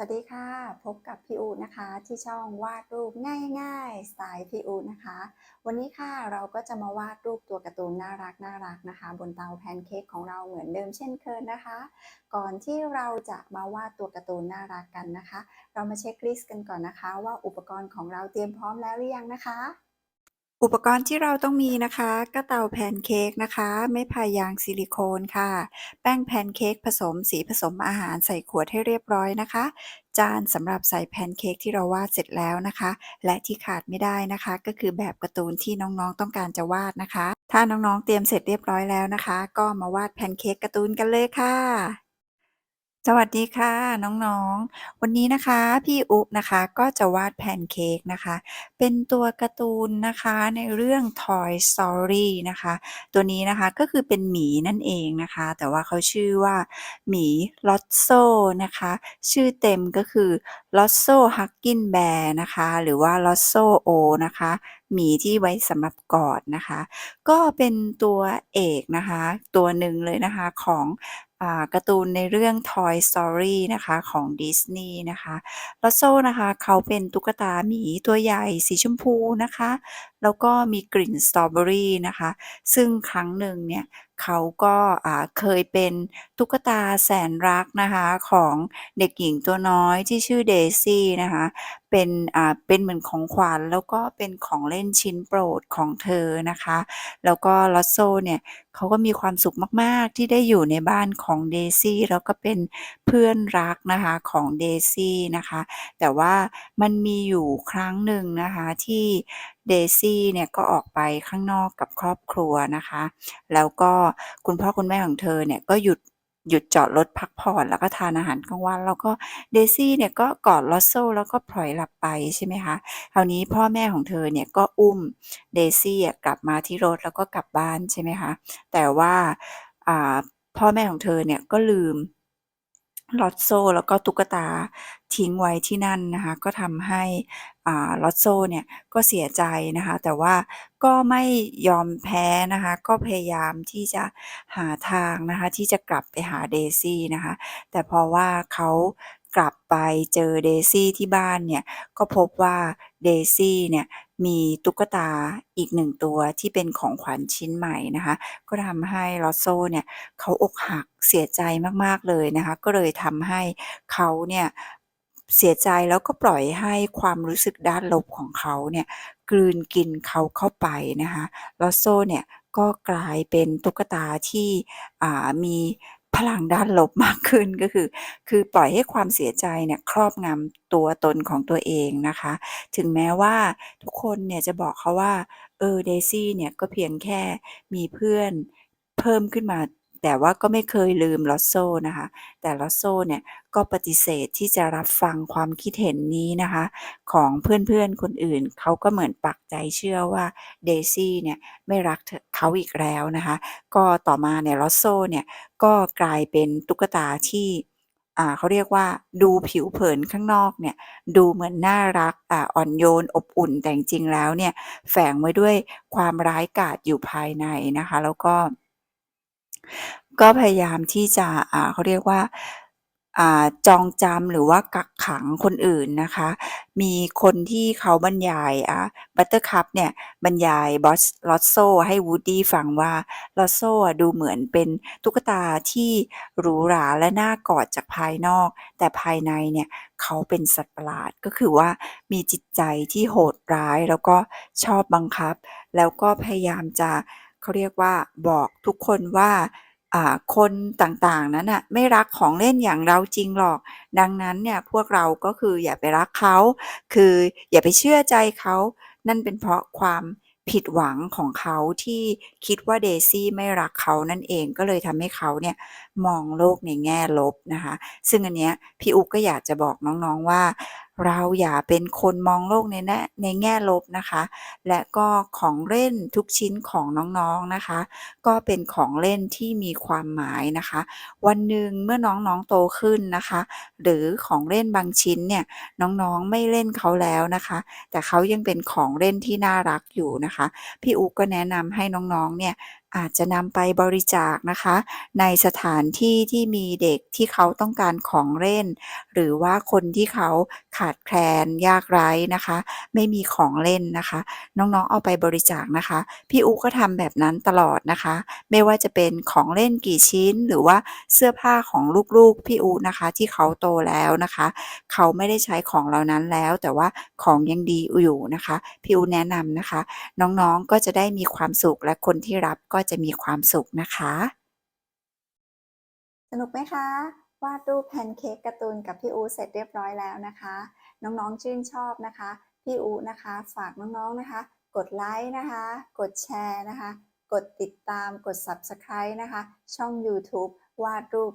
สวัสดีค่ะ พบกับพี่อูนะคะ ที่ช่องวาดรูปง่ายๆสไตล์พี่อูนะคะ วันนี้ค่ะเราก็จะมาวาดรูปตัวการ์ตูนน่ารักน่ารักนะคะ บนเตาแพนเค้กของเราเหมือนเดิมเช่นเคยนะคะ ก่อนที่เราจะมาวาดตัวการ์ตูนน่ารักกันนะคะ เรามาเช็คลิสต์กันก่อนนะคะ ว่าอุปกรณ์ของเราเตรียมพร้อมแล้วหรือยังนะคะ อุปกรณ์ที่เราต้องมีนะคะ ก็เตาแพนเค้กนะคะ ไม้พายางซิลิโคนค่ะ แป้งแพนเค้กผสมสีผสมอาหารใส่ขวดให้เรียบร้อยนะคะ จานสำหรับใส่แพนเค้กที่เราวาดเสร็จแล้วนะคะ และที่ขาดไม่ได้นะคะ ก็คือแบบการ์ตูนที่น้องๆต้องการจะวาดนะคะ ถ้าน้องๆเตรียมเสร็จเรียบร้อยแล้วนะคะ ก็มาวาดแพนเค้กการ์ตูนกันเลยค่ะ สวัสดีค่ะน้องๆ วันนี้นะคะพี่อุ๊นะคะก็จะวาดแพนเค้กนะคะ เป็นตัวการ์ตูนนะคะในเรื่อง Toy Story นะคะ ตัวนี้นะคะก็คือเป็นหมีนั่นเองนะคะ แต่ว่าเขาชื่อว่าหมี Lotso นะคะ ชื่อเต็มก็คือ Lotso Hugging Bear นะคะ หรือว่า Lotso O นะคะหมีที่ไว้สำหรับกอดนะคะ ก็เป็นตัวเอกนะคะ ตัวหนึ่งเลยนะคะของ การ์ตูนในเรื่อง Toy Story นะคะของดิสนีย์นะคะลอตโซ่นะคะเขาเป็นตุ๊กตาหมีตัวใหญ่สีชมพูนะคะ แล้วก็มีกลิ่นสตรอเบอรี่นะคะ ซึ่งครั้งหนึ่งเนี่ย เขาก็เคยเป็นตุ๊กตาแสนรักนะคะของเด็กหญิงตัวน้อยที่ชื่อ Daisy นะคะเป็นอ่าเป็นเหมือนของขวัญแล้วก็เป็นของเล่นชิ้นโปรดของเธอนะคะ แล้วก็ Lotso เนี่ยเขาก็มีความสุขมาก ๆ ที่ได้อยู่ในบ้านของ Daisy แล้วก็เป็นเพื่อนรักนะคะของ Daisy นะคะ แต่ว่ามันมีอยู่ครั้งหนึ่งนะคะที่ Daisy เนี่ยก็ออกไปข้างนอกกับครอบครัวนะคะ แล้วก็คุณพ่อคุณแม่ของเธอเนี่ยก็หยุดหยุดจอดรถพักผ่อนแล้วก็ทานอาหารกลางวันแล้วก็ Daisy เนี่ยก็กอด Lotso แล้วก็พลอยหลับไปใช่ไหมคะคราวนี้พ่อแม่ของเธอเนี่ยก็อุ้ม Daisy อะกลับมาที่รถแล้วก็กลับบ้านใช่ไหมคะแต่ว่าพ่อแม่ของเธอเนี่ยก็ลืม Lotso แล้วก็ตุ๊กตาทิ้งไว้ที่นั่นนะคะก็ทำให้อ่า Lotso เนี่ยก็เสียใจนะคะแต่ว่าก็ไม่ยอมแพ้นะคะก็พยายามที่จะหาทางนะคะที่จะกลับไปหา Daisy นะคะแต่พอว่าเขากลับไปเจอ Daisy ที่บ้านเนี่ยก็พบว่า Daisy เนี่ย มีตุ๊กตาอีกหนึ่งตัวที่เป็นของขวัญชิ้นใหม่นะคะ ก็ทำให้ Lotso เนี่ยเขาอกหักเสียใจมากๆเลยนะคะ ก็เลยทำให้เขาเนี่ยเสียใจแล้วก็ปล่อยให้ความรู้สึกด้านลบของเขาเนี่ยกลืนกินเขาเข้าไปนะคะ Lotso เนี่ยก็กลายเป็นตุ๊กตาที่มี พลังด้านลบมากขึ้นก็คือ คือปล่อยให้ความเสียใจเนี่ยครอบงำตัวตนของตัวเองนะคะ ถึงแม้ว่าทุกคนเนี่ยจะบอกเขาว่า เออเดซี่เนี่ยก็เพียงแค่มีเพื่อนเพิ่มขึ้นมา แต่ว่าก็ไม่เคยลืม Lotso นะคะ แต่ Lotso เนี่ยก็ปฏิเสธที่จะรับฟังความคิดเห็นนี้นะคะ ของเพื่อนๆคนอื่น เขาก็เหมือนปักใจเชื่อว่า Daisy เนี่ยไม่รักเขาอีกแล้วนะคะ ก็ต่อมาเนี่ย Lotso เนี่ยก็กลายเป็นตุ๊กตาที่อ่าเขาเรียกว่าดูผิวเผินข้างนอกเนี่ยดูเหมือนน่ารักอ่อ่อนโยนอบอุ่นแต่จริงแล้วเนี่ยแฝงไว้ด้วยความร้ายกาจอยู่ภายในนะคะ แล้วก็ ก็พยายามที่จะอ่าเขาเรียกว่าอ่าจองจำหรือว่ากักขังคนอื่นนะคะ มีคนที่เขาบรรยายอ่า Buttercup เนี่ยบรรยาย Bos Lotso ให้ Woody ฟังว่า Lotso อะดูเหมือนเป็นตุ๊กตาที่หรูหราและน่ากอดจากภายนอก แต่ภายในเนี่ยเขาเป็นสัตว์ประหลาดก็คือว่ามีจิตใจที่โหดร้ายแล้วก็ชอบบังคับ แล้วก็พยายามจะ เขาเรียกว่าบอกทุกคนว่าคนต่างๆ นั้นน่ะไม่รักของเล่นอย่างเราจริงหรอก ดังนั้นเนี่ยพวกเราก็คืออย่าไปรักเขา คืออย่าไปเชื่อใจเขา นั่นเป็นเพราะความผิดหวังของเขาที่คิดว่า Daisy ไม่รักเขานั่นเองก็เลยทำให้เขาเนี่ยมองโลกในแง่ลบนะคะ ซึ่งอันเนี้ยพี่อุ๊ก็อยากจะบอกน้องๆว่า เราอย่าเป็นคนมองโลกในแน่ในแง่ลบนะคะ และก็ของเล่นทุกชิ้นของน้องๆนะคะ ก็เป็นของเล่นที่มีความหมายนะคะ วันหนึ่งเมื่อน้องๆโตขึ้นนะคะ หรือของเล่นบางชิ้นเนี่ยน้องๆไม่เล่นเขาแล้วนะคะ แต่เขายังเป็นของเล่นที่น่ารักอยู่นะคะ พี่อุ๊ก็แนะนำให้น้องๆเนี่ยอาจจะนำไปบริจาคนะคะ ในสถานที่ที่มีเด็กที่เขาต้องการของเล่น หรือว่าคนที่เขาขาดแคลนยากไร้นะคะ ไม่มีของเล่นนะคะ น้องๆเอาไปบริจาคนะคะ พี่อุก็ทำแบบนั้นตลอดนะคะ ไม่ว่าจะเป็นของเล่นกี่ชิ้นหรือว่าเสื้อผ้าของลูกๆพี่อุนะคะ ที่เขาโตแล้วนะคะ เขาไม่ได้ใช้ของเหล่านั้นแล้ว แต่ว่าของยังดีอยู่นะคะ พี่อุแนะนำนะคะ น้องๆก็จะได้มีความสุขและคนที่รับก็ก็จะมีความสุขนะคะ สนุกไหมคะวาดรูปแพนเค้กการ์ตูนกับพี่อูเสร็จเรียบร้อยแล้วนะคะ น้องๆชื่นชอบนะคะ พี่อูนะคะ ฝากน้องๆนะคะ กดไลค์นะคะ กดแชร์นะคะ กดติดตามกด Subscribe นะคะ ช่อง YouTube วาดรูป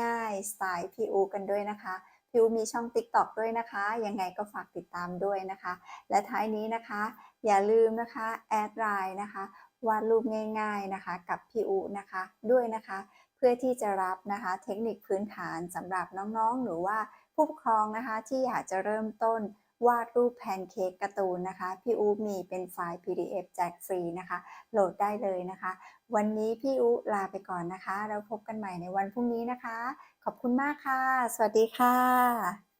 ง่ายๆสไตล์พี่อูกันด้วยนะคะพี่อูมีช่อง TikTok ด้วยนะคะ ยังไงก็ฝากติดตามด้วยนะคะ และท้ายนี้นะคะ อย่าลืมนะคะ แอดไลน์นะคะ วาดรูปง่าย ๆนะคะ กับพี่อูนะคะด้วยนะคะ เพื่อที่จะรับนะคะเทคนิคพื้นฐานสำหรับน้องๆ หรือว่าผู้ปกครองนะคะที่อยากจะเริ่มต้นวาดรูปแพนเค้กการ์ตูนนะคะ พี่อูมีเป็นไฟล์ PDF แจกฟรีนะคะ โหลดได้เลยนะคะ วันนี้พี่อูลาไปก่อนนะคะแล้วพบกันใหม่ในวันพรุ่งนี้นะคะ ขอบคุณมากค่ะ สวัสดีค่ะ